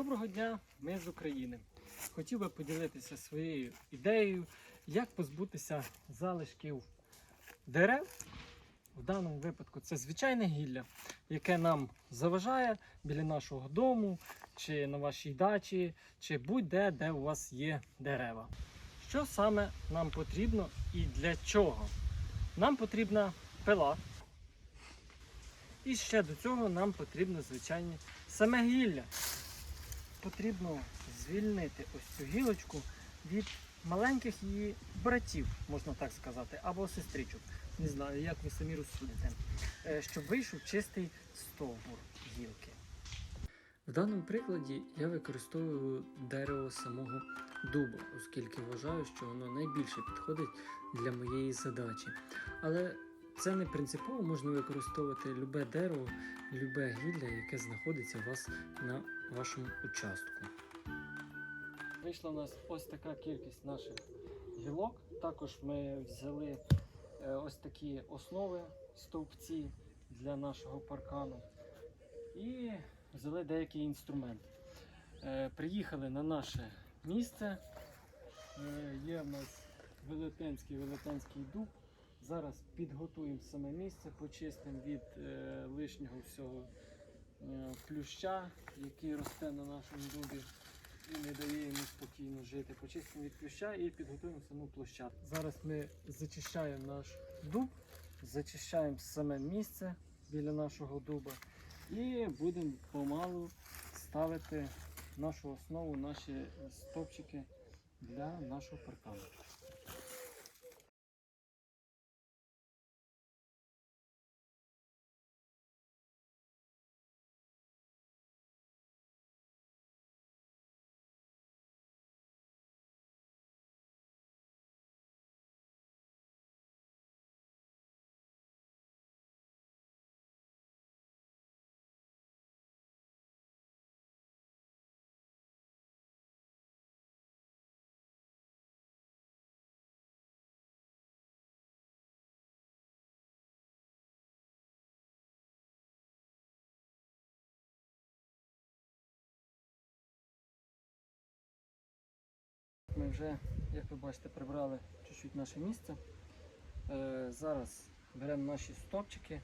Доброго дня, ми з України. Хотів би поділитися своєю ідеєю, як позбутися залишків дерев. В даному випадку це звичайне гілля, яке нам заважає біля нашого дому, чи на вашій дачі, чи будь-де, де у вас є дерева. Що саме нам потрібно і для чого? Нам потрібна пила. І ще до цього нам потрібно звичайне саме гілля. Потрібно звільнити ось цю гілочку від маленьких її братів, можна так сказати, або сестричок. Не знаю, як ви самі розсудите, Е, щоб вийшов чистий стовбур гілки. В даному прикладі я використовую дерево самого дуба, оскільки вважаю, що воно найбільше підходить для моєї задачі. Але це не принципово можна використовувати любе дерево, любе гілля, яке знаходиться у вас на вашому участку. Вийшла у нас ось така кількість наших гілок. Також ми взяли е, ось такі основи, стовпці для нашого паркану. І взяли деякий інструмент. Е, Приїхали на наше місце. Е, Є в нас велетенський велетенський дуб. Зараз підготуємо саме місце, почистимо від е, лишнього всього е, плюща, який росте на нашому дубі і не дає йому спокійно жити. Почистимо від плюща і підготуємо саму площадку. Зараз ми зачищаємо наш дуб, зачищаємо саме місце біля нашого дуба і будемо помалу ставити нашу основу, наші стопчики для нашого паркану. Ми вже, як ви бачите, прибрали чуть-чуть наше місце. Е, зараз беремо наші стопчики,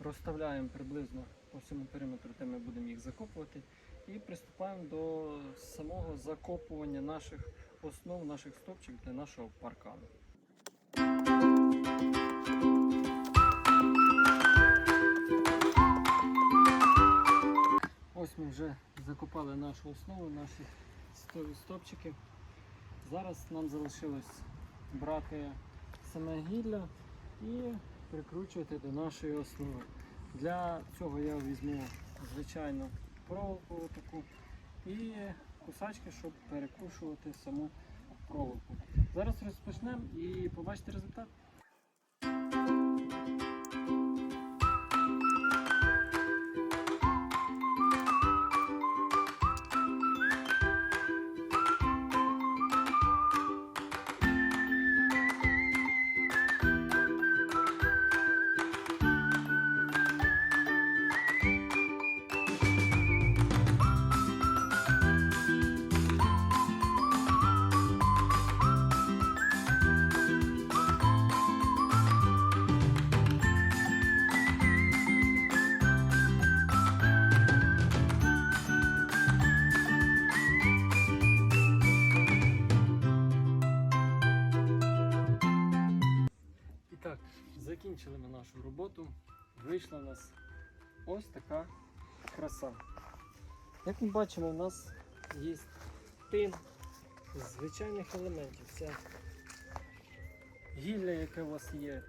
розставляємо приблизно по всьому периметру, де ми будемо їх закопувати, і приступаємо до самого закопування наших основ, наших стопчик для нашого паркану. Ось ми вже закопали нашу основу, наші стопчики. Зараз нам залишилось брати саме гілля і прикручувати до нашої основи. Для цього я візьму звичайну проволоку таку і кусачки, щоб перекушувати саму проволоку. Зараз розпочнемо і побачите результат. Закінчили ми нашу роботу. Вийшла у нас ось така краса. Як ми бачимо, у нас є тин з звичайних елементів. Це гілля, яке у вас є,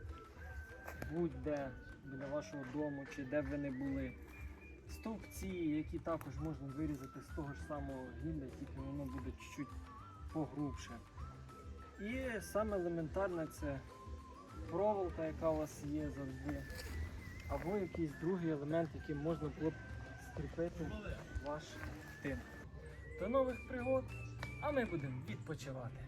будь-де біля вашого дому чи де б ви не були. Стовпці, які також можна вирізати з того ж самого гілля, тільки воно буде чуть-чуть погрубше. І саме елементарне це проволока, яка у вас є завжди, або якийсь другий елемент, яким можна було б скріпити ваш тин. До нових пригод, а ми будемо відпочивати.